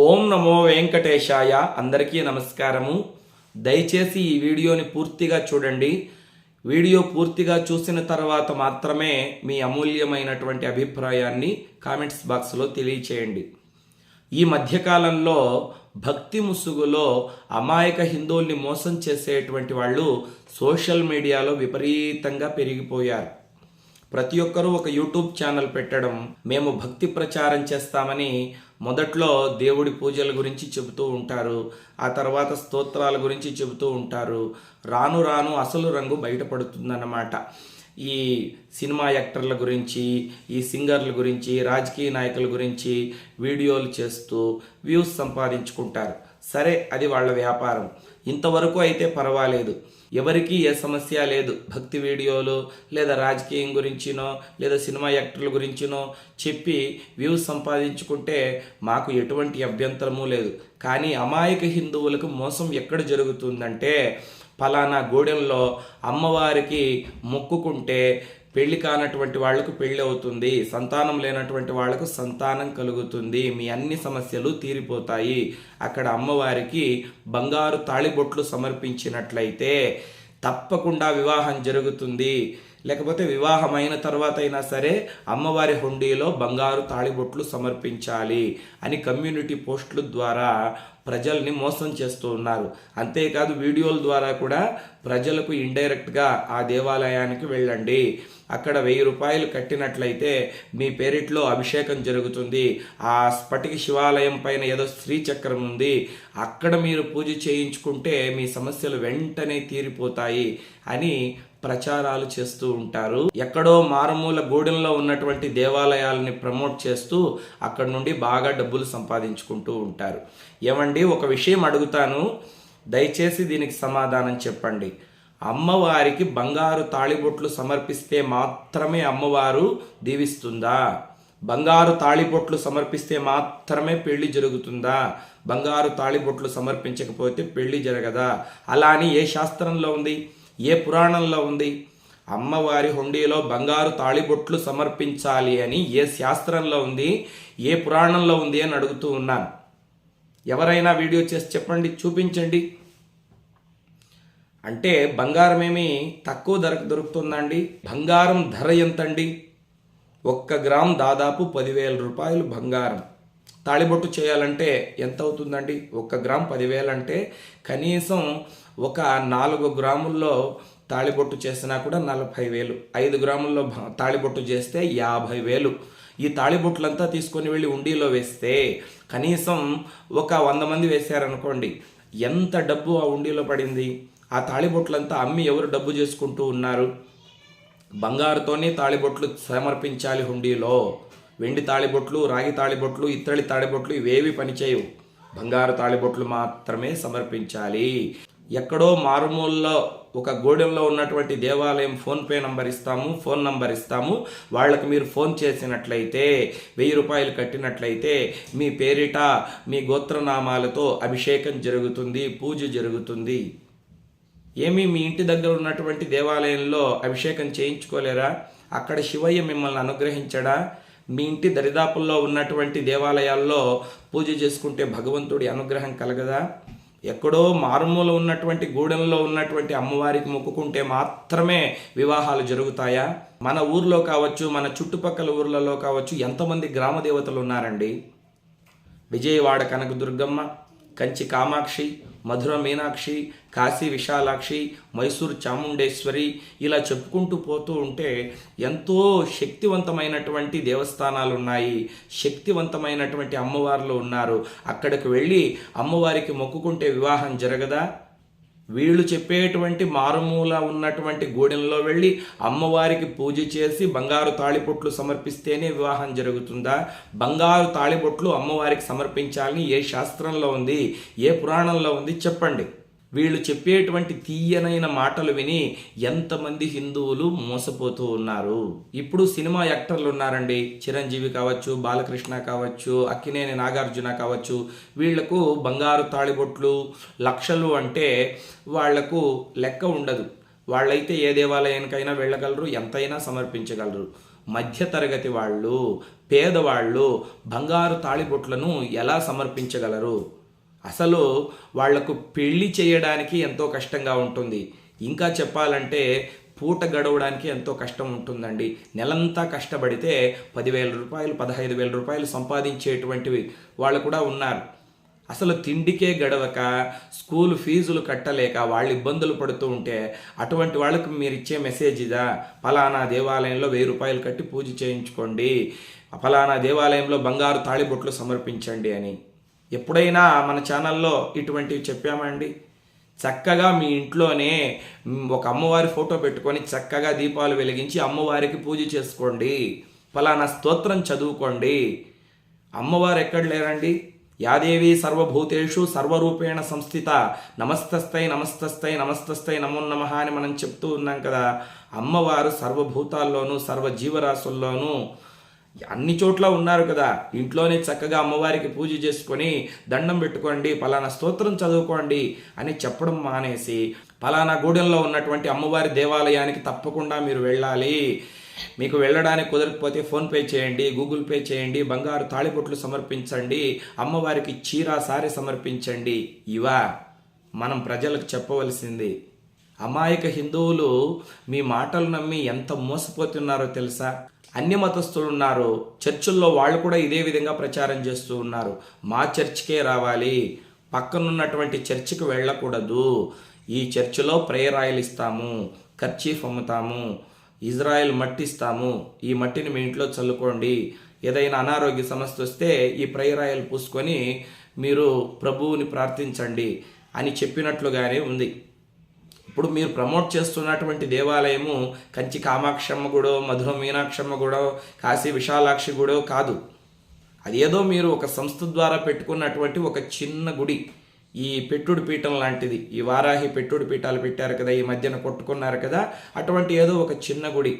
ఓం నమో వెంకటేశాయ. అందరికీ నమస్కారము. దయచేసి ఈ వీడియోని పూర్తిగా చూడండి. వీడియో పూర్తిగా చూసిన తర్వాత మాత్రమే మీ అమూల్యమైనటువంటి అభిప్రాయాన్ని కామెంట్స్ బాక్స్లో తెలియచేయండి. ఈ మధ్యకాలంలో భక్తి ముసుగులో అమాయక హిందువుల్ని మోసం చేసేటువంటి వాళ్ళు సోషల్ మీడియాలో విపరీతంగా పెరిగిపోయారు. ప్రతి ఒక్కరూ ఒక యూట్యూబ్ ఛానల్ పెట్టడం మేము భక్తి ప్రచారం చేస్తామని మొదట్లో దేవుడి పూజల గురించి చెబుతూ ఉంటారు ఆ తర్వాత స్తోత్రాల గురించి చెబుతూ ఉంటారు. రాను రాను అసలు రంగు బయటపడుతుందన్నమాట. ఈ సినిమా యాక్టర్ల గురించి ఈ సింగర్ల గురించి రాజకీయ నాయకుల గురించి వీడియోలు చేస్తూ వ్యూస్ సంపాదించుకుంటారు. సరే అది వాళ్ళ వ్యాపారం. ఇంతవరకు అయితే పర్వాలేదు. ఎవరికీ ఏ సమస్య లేదు. భక్తి వీడియోలు లేదా రాజకీయం గురించినో లేదా సినిమా యాక్టర్ల గురించినో చెప్పి వ్యూస్ సంపాదించుకుంటే మాకు ఎటువంటి అభ్యంతరము లేదు. కానీ అమాయక హిందువులకు మోసం ఎక్కడ జరుగుతుందంటే ఫలానా గూడెంలో అమ్మవారికి మొక్కుకుంటే పెళ్ళి కానటువంటి వాళ్ళకు పెళ్ళి అవుతుంది సంతానం లేనటువంటి వాళ్ళకు సంతానం కలుగుతుంది మీ అన్ని సమస్యలు తీరిపోతాయి. అక్కడ అమ్మవారికి బంగారు తాళిబొట్లు సమర్పించినట్లయితే తప్పకుండా వివాహం జరుగుతుంది. లేకపోతే వివాహమైన తర్వాత అయినా సరే అమ్మవారి హుండీలో బంగారు తాళిబొట్లు సమర్పించాలి అని కమ్యూనిటీ పోస్టుల ద్వారా ప్రజల్ని మోసం చేస్తూ ఉన్నారు. అంతేకాదు వీడియోల ద్వారా కూడా ప్రజలకు ఇండైరెక్ట్గా ఆ దేవాలయానికి వెళ్ళండి. అక్కడ వెయ్యి రూపాయలు కట్టినట్లయితే మీ పేరిట్లో అభిషేకం జరుగుతుంది. ఆ స్ఫటిక శివాలయం పైన ఏదో శ్రీచక్రం ఉంది. అక్కడ మీరు పూజ చేయించుకుంటే మీ సమస్యలు వెంటనే తీరిపోతాయి అని ప్రచారాలు చేస్తూ ఉంటారు. ఎక్కడో మారుమూల గూడెంలో ఉన్నటువంటి దేవాలయాలని ప్రమోట్ చేస్తూ అక్కడ నుండి బాగా డబ్బులు సంపాదించుకుంటూ ఉంటారు. ఏమండి ఒక విషయం అడుగుతాను. దయచేసి దీనికి సమాధానం చెప్పండి. అమ్మవారికి బంగారు తాళిబొట్లు సమర్పిస్తే మాత్రమే అమ్మవారు దీవిస్తుందా? బంగారు తాళిబొట్లు సమర్పిస్తే మాత్రమే పెళ్ళి జరుగుతుందా? బంగారు తాళిబొట్లు సమర్పించకపోతే పెళ్ళి జరగదా? అలా అని ఏ శాస్త్రంలో ఉంది? ఏ పురాణంలో ఉంది? అమ్మవారి హుండీలో బంగారు తాళిబొట్లు సమర్పించాలి అని ఏ శాస్త్రంలో ఉంది? ఏ పురాణంలో ఉంది అని అడుగుతూ ఉన్నాను. ఎవరైనా వీడియో చేసి చెప్పండి చూపించండి. అంటే బంగారం ఏమి తక్కువ ధరకు దొరుకుతుందండి? బంగారం ధర ఎంతండి? ఒక్క గ్రామ్ దాదాపు పదివేల రూపాయలు బంగారం. తాళిబొట్టు చేయాలంటే ఎంత అవుతుందండి ఒక్క గ్రామ్ పదివేలు అంటే కనీసం ఒక నాలుగు గ్రాముల్లో తాళిబొట్టు చేసినా కూడా నలభై వేలు ఐదు గ్రాముల్లో తాళిబొట్టు చేస్తే యాభై వేలు ఈ తాళిబొట్లంతా తీసుకొని వెళ్ళి ఉండీలో వేస్తే కనీసం ఒక వంద మంది వేశారనుకోండి ఎంత డబ్బు ఆ ఉండీలో పడింది? ఆ తాళిబొట్లంతా అమ్మి ఎవరు డబ్బు చేసుకుంటూ ఉన్నారు? బంగారుతోనే తాళిబొట్లు సమర్పించాలి హుండీలో వెండి తాళిబొట్లు రాగి తాళిబొట్లు ఇత్తడి తాళిబొట్లు ఇవేవి పనిచేయవు. బంగారు తాళిబొట్లు మాత్రమే సమర్పించాలి. ఎక్కడో మారుమూలలో ఒక గూడెంలో ఉన్నటువంటి దేవాలయం ఫోన్పే నంబర్ ఇస్తాము ఫోన్ నంబర్ ఇస్తాము. వాళ్ళకి మీరు ఫోన్ చేసినట్లయితే వెయ్యి రూపాయలు కట్టినట్లయితే మీ పేరిట మీ గోత్రనామాలతో అభిషేకం జరుగుతుంది పూజ జరుగుతుంది. ఏమి మీ ఇంటి దగ్గర ఉన్నటువంటి దేవాలయంలో అభిషేకం చేయించుకోలేరా? అక్కడ శివయ్య మిమ్మల్ని అనుగ్రహించడా? మీ ఇంటి దరిదాపుల్లో ఉన్నటువంటి దేవాలయాల్లో పూజ చేసుకుంటే భగవంతుడి అనుగ్రహం కలగదా? ఎక్కడో మారుమూల ఉన్నటువంటి గూడెంలో ఉన్నటువంటి అమ్మవారికి మొక్కుకుంటే మాత్రమే వివాహాలు జరుగుతాయా? మన ఊర్లో కావచ్చు మన చుట్టుపక్కల ఊర్లలో కావచ్చు ఎంతమంది గ్రామ దేవతలు ఉన్నారండి? విజయవాడ కనకదుర్గమ్మ కంచి కామాక్షి మధుర మీనాక్షి కాశీ విశాలాక్షి మైసూరు చాముండేశ్వరి ఇలా చెప్పుకుంటూ పోతూ ఉంటే ఎంతో శక్తివంతమైనటువంటి దేవస్థానాలు ఉన్నాయి శక్తివంతమైనటువంటి అమ్మవార్లు ఉన్నారు. అక్కడికి వెళ్ళి అమ్మవారికి మొక్కుకుంటే వివాహం జరగదా? వీళ్ళు చెప్పేటువంటి మారుమూల ఉన్నటువంటి గూడెంలో వెళ్ళి అమ్మవారికి పూజ చేసి బంగారు తాళిబొట్లు సమర్పిస్తేనే వివాహం జరుగుతుందా? బంగారు తాళిబొట్లు అమ్మవారికి సమర్పించాలని ఏ శాస్త్రంలో ఉంది? ఏ పురాణంలో ఉంది? చెప్పండి. వీళ్ళు చెప్పేటువంటి తీయనైన మాటలు విని ఎంతమంది హిందువులు మోసపోతూ ఉన్నారు. ఇప్పుడు సినిమా యాక్టర్లు ఉన్నారండి. చిరంజీవి కావచ్చు బాలకృష్ణ కావచ్చు అక్కినేని నాగార్జున కావచ్చు. వీళ్ళకు బంగారు తాళిబొట్లు లక్షలు అంటే వాళ్ళకు లెక్క ఉండదు. వాళ్ళైతే ఏ దేవాలయానికైనా వెళ్ళగలరు ఎంతైనా సమర్పించగలరు. మధ్యతరగతి వాళ్ళు పేదవాళ్ళు బంగారు తాళిబొట్లను ఎలా సమర్పించగలరు? అసలు వాళ్ళకు పెళ్ళి చేయడానికి ఎంతో కష్టంగా ఉంటుంది. ఇంకా చెప్పాలంటే పూట గడవడానికి ఎంతో కష్టం ఉంటుందండి. నెలంతా కష్టపడితే పదివేల రూపాయలు పదహైదు వేల రూపాయలు సంపాదించేటువంటివి వాళ్ళు కూడా ఉన్నారు. అసలు తిండికే గడవక స్కూల్ ఫీజులు కట్టలేక వాళ్ళు ఇబ్బందులు పడుతూ ఉంటే అటువంటి వాళ్ళకు మీరు ఇచ్చే మెసేజ్ ఇదా? ఫలానా దేవాలయంలో వెయ్యి రూపాయలు కట్టి పూజ చేయించుకోండి. ఫలానా దేవాలయంలో బంగారు తాళిబొట్లు సమర్పించండి అని. ఎప్పుడైనా మన ఛానల్లో ఇటువంటివి చెప్పామండి. చక్కగా మీ ఇంట్లోనే ఒక అమ్మవారి ఫోటో పెట్టుకొని చక్కగా దీపాలు వెలిగించి అమ్మవారికి పూజ చేసుకోండి. ఫలానా స్తోత్రం చదువుకోండి. అమ్మవారు ఎక్కడ లేరండి? యాదేవి సర్వభూతేషు సర్వరూపేణ సంస్థిత. నమస్తస్థై నమస్తస్థై నమస్తస్థై నమో నమ అని మనం చెప్తూ ఉన్నాం కదా. అమ్మవారు సర్వభూతాల్లోనూ సర్వ జీవరాశుల్లోనూ అన్ని చోట్ల ఉన్నారు కదా. ఇంట్లోనే చక్కగా అమ్మవారికి పూజ చేసుకొని దండం పెట్టుకోండి పలానా స్తోత్రం చదువుకోండి అని చెప్పడం మానేసి పలానా గూడెంలో ఉన్నటువంటి అమ్మవారి దేవాలయానికి తప్పకుండా మీరు వెళ్ళాలి. మీకు వెళ్ళడానికి కుదరకపోతే ఫోన్పే చేయండి గూగుల్ పే చేయండి బంగారు తాళిబొట్లు సమర్పించండి అమ్మవారికి చీర సారీ సమర్పించండి. ఇవా మనం ప్రజలకు చెప్పవలసింది. అమాయక హిందువులు మీ మాటలు నమ్మి ఎంత మోసపోతున్నారో తెలుసా? అన్ని మతస్థులు ఉన్నారు. చర్చిల్లో వాళ్ళు కూడా ఇదే విధంగా ప్రచారం చేస్తూ ఉన్నారు. మా చర్చికే రావాలి. పక్కనున్నటువంటి చర్చికి వెళ్ళకూడదు. ఈ చర్చిలో ప్రేయర్ ఆయిల్ ఇస్తాము. కర్చీఫ్ అమ్ముతాము. ఇజ్రాయెల్ మట్టి ఇస్తాము ఈ మట్టిని మీ ఇంట్లో చల్లుకోండి. ఏదైనా అనారోగ్య సమస్య వస్తే ఈ ప్రేయర్ ఆయిల్ పూసుకొని మీరు ప్రభువుని ప్రార్థించండి అని చెప్పినట్లుగానే ఉంది. ఇప్పుడు మీరు ప్రమోట్ చేస్తున్నటువంటి దేవాలయము కంచి కామాక్షమ్మ గుడో మధుర మీనాక్షమ్మ గుడో కాశీ విశాలాక్షి గుడో కాదు. అదేదో మీరు ఒక సంస్థ ద్వారా పెట్టుకున్నటువంటి ఒక చిన్న గుడి. ఈ పెట్టుడు పీఠం లాంటిది. ఈ వారాహి పెట్టుడు పీఠాలు పెట్టారు కదా ఈ మధ్యన కొట్టుకున్నారు కదా అటువంటి ఏదో ఒక చిన్న గుడి.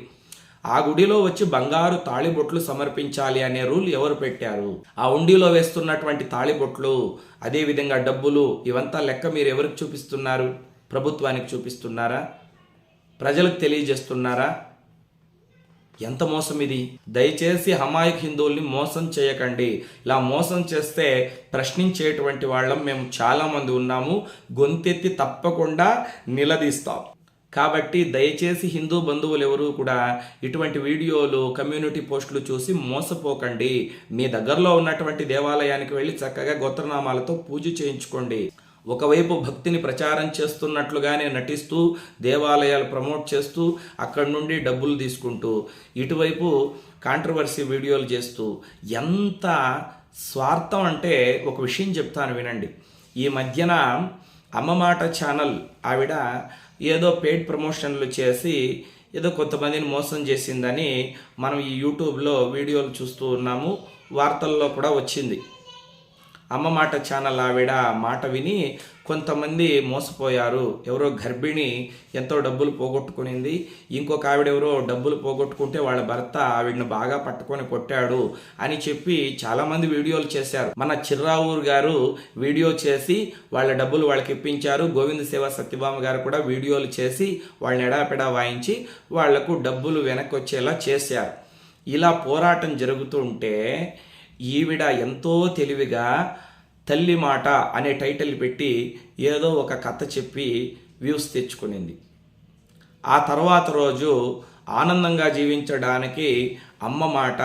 ఆ గుడిలో వచ్చి బంగారు తాళిబొట్లు సమర్పించాలి అనే రూల్ ఎవరు పెట్టారు? ఆ ఉండిలో వేస్తున్నటువంటి తాళిబొట్లు అదేవిధంగా డబ్బులు ఇవంతా లెక్క మీరు ఎవరికి చూపిస్తున్నారు? ప్రభుత్వానికి చూపిస్తున్నారా? ప్రజలకు తెలియజేస్తున్నారా? ఎంత మోసం ఇది? దయచేసి హమాయక్ హిందువుల్ని మోసం చేయకండి. ఇలా మోసం చేస్తే ప్రశ్నించేటువంటి వాళ్ళం మేము చాలామంది ఉన్నాము. గొంతెత్తి తప్పకుండా నిలదీస్తాం. కాబట్టి దయచేసి హిందూ బంధువులు ఎవరు కూడా ఇటువంటి వీడియోలు కమ్యూనిటీ పోస్టులు చూసి మోసపోకండి. మీ దగ్గరలో ఉన్నటువంటి దేవాలయానికి వెళ్ళి చక్కగా గోత్రనామాలతో పూజ చేయించుకోండి. ఒకవైపు భక్తిని ప్రచారం చేస్తున్నట్లుగానే నటిస్తూ దేవాలయాలు ప్రమోట్ చేస్తూ అక్కడి నుండి డబ్బులు తీసుకుంటూ ఇటువైపు కాంట్రవర్సీ వీడియోలు చేస్తూ ఎంత స్వార్థం అంటే ఒక విషయం చెప్తాను వినండి. ఈ మధ్యన అమ్మమాట ఛానల్ ఆవిడ ఏదో పెయిడ్ ప్రమోషన్లు చేసి ఏదో కొంతమందిని మోసం చేసిందని మనం ఈ యూట్యూబ్లో వీడియోలు చూస్తూ ఉన్నాము వార్తల్లో కూడా వచ్చింది. అమ్మ మాట ఛానల్ ఆవిడ మాట విని కొంతమంది మోసపోయారు. ఎవరో గర్భిణి ఎంతో డబ్బులు పోగొట్టుకునింది. ఇంకొక ఆవిడ ఎవరో డబ్బులు పోగొట్టుకుంటే వాళ్ళ భర్త ఆవిడని బాగా పట్టుకొని కొట్టాడు అని చెప్పి చాలామంది వీడియోలు చేశారు. మన చిర్రావూరు గారు వీడియో చేసి వాళ్ళ డబ్బులు వాళ్ళకి ఇప్పించారు. గోవింద సేవ సత్యభామ గారు కూడా వీడియోలు చేసి వాళ్ళని ఎడాపెడా వాయించి వాళ్ళకు డబ్బులు వెనక్కి వచ్చేలా చేశారు. ఇలా పోరాటం జరుగుతుంటే ఈవిడ ఎంతో తెలివిగా తల్లి మాట అనే టైటిల్ పెట్టి ఏదో ఒక కథ చెప్పి వ్యూస్ తెచ్చుకునింది. ఆ తర్వాత రోజు ఆనందంగా జీవించడానికి అమ్మ మాట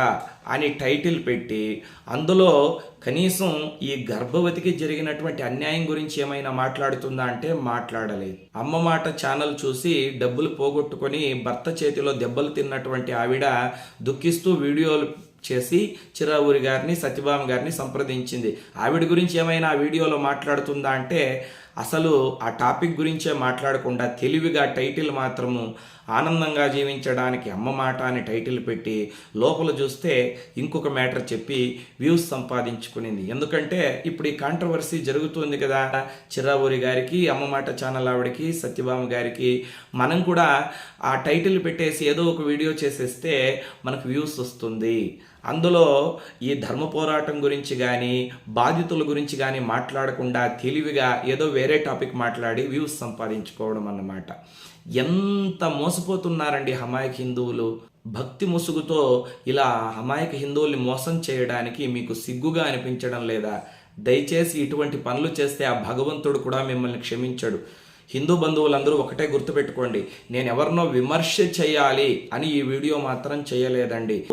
అని టైటిల్ పెట్టి అందులో కనీసం ఈ గర్భవతికి జరిగినటువంటి అన్యాయం గురించి ఏమైనా మాట్లాడుతుందా అంటే మాట్లాడలేదు. అమ్మ మాట ఛానల్ చూసి డబ్బులు పోగొట్టుకొని భర్త చేతిలో దెబ్బలు తిన్నటువంటి ఆవిడ దుఃఖిస్తూ వీడియోలు చేసి చిరావూరి గారిని సత్యభామ గారిని సంప్రదించింది. ఆవిడ గురించి ఏమైనా ఆ వీడియోలో మాట్లాడుతుందా అంటే అసలు ఆ టాపిక్ గురించే మాట్లాడకుండా తెలివిగా టైటిల్ మాత్రము ఆనందంగా జీవించడానికి అమ్మ మాట అని టైటిల్ పెట్టి లోపల చూస్తే ఇంకొక మ్యాటర్ చెప్పి వ్యూస్ సంపాదించుకునింది. ఎందుకంటే ఇప్పుడు ఈ కాంట్రవర్సీ జరుగుతుంది కదా చిరావూరి గారికి అమ్మ మాట ఛానల్ ఆవిడకి సత్యభామ గారికి. మనం కూడా ఆ టైటిల్ పెట్టేసి ఏదో ఒక వీడియో చేసేస్తే మనకు వ్యూస్ వస్తుంది. అందులో ఈ ధర్మ పోరాటం గురించి కానీ బాధితుల గురించి కానీ మాట్లాడకుండా తెలివిగా ఏదో వేరే టాపిక్ మాట్లాడి వ్యూస్ సంపాదించుకోవడం అన్నమాట. ఎంత మోసపోతున్నారండి హమాయక హిందువులు. భక్తి ముసుగుతో ఇలా హమాయక హిందువుల్ని మోసం చేయడానికి మీకు సిగ్గుగా అనిపించడం లేదా? దయచేసి ఇటువంటి పనులు చేస్తే ఆ భగవంతుడు కూడా మిమ్మల్ని క్షమించడు. హిందూ బంధువులందరూ ఒకటే గుర్తుపెట్టుకోండి. నేను ఎవరినో విమర్శ చేయాలి అని ఈ వీడియో మాత్రం చేయలేదండి.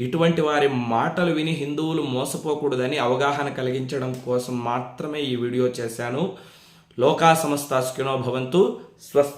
ఇటువంటి వారి మాటలు విని హిందువులు మోసపోకూడదని అవగాహన కలిగించడం కోసం మాత్రమే ఈ వీడియో చేశాను. లోకా సమస్త భవంతు. స్వస్తి.